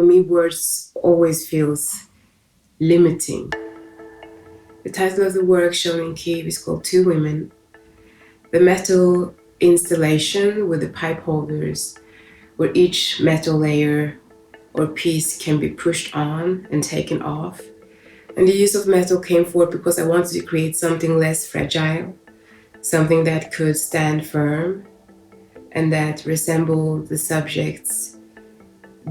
For me, words always feels limiting. The title of the work shown in Kiev is called Two Women. The metal installation with the pipe holders, where each metal layer or piece can be pushed on and taken off. And the use of metal came forward because I wanted to create something less fragile, something that could stand firm and that resembled the subject's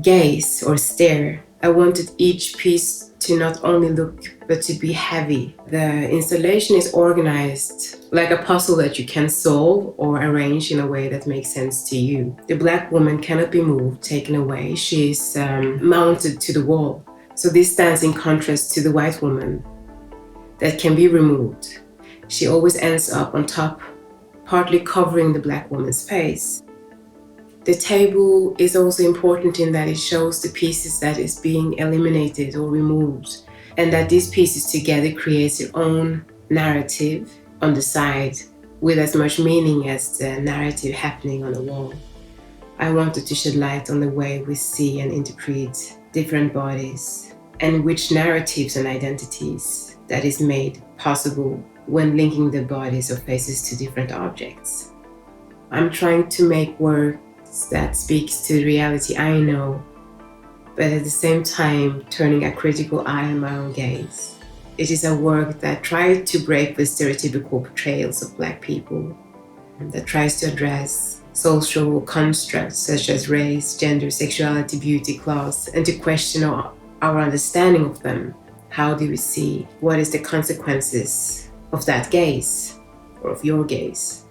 gaze or stare. I wanted each piece to not only look but to be heavy. The installation is organized like a puzzle that you can solve or arrange in a way that makes sense to you. The black woman cannot be moved, taken away. She is um, mounted to the wall. So this stands in contrast to the white woman that can be removed. She always ends up on top, partly covering the black woman's face. The table is also important in that it shows the pieces that is being eliminated or removed, and that these pieces together creates their own narrative on the side with as much meaning as the narrative happening on the wall. I wanted to shed light on the way we see and interpret different bodies and which narratives and identities that is made possible when linking the bodies or faces to different objects. I'm trying to make work that speaks to the reality I know, but at the same time turning a critical eye on my own gaze. It is a work that tries to break the stereotypical portrayals of Black people, that tries to address social constructs such as race, gender, sexuality, beauty, class, and to question our, our understanding of them. How do we see? What is the consequences of that gaze or of your gaze?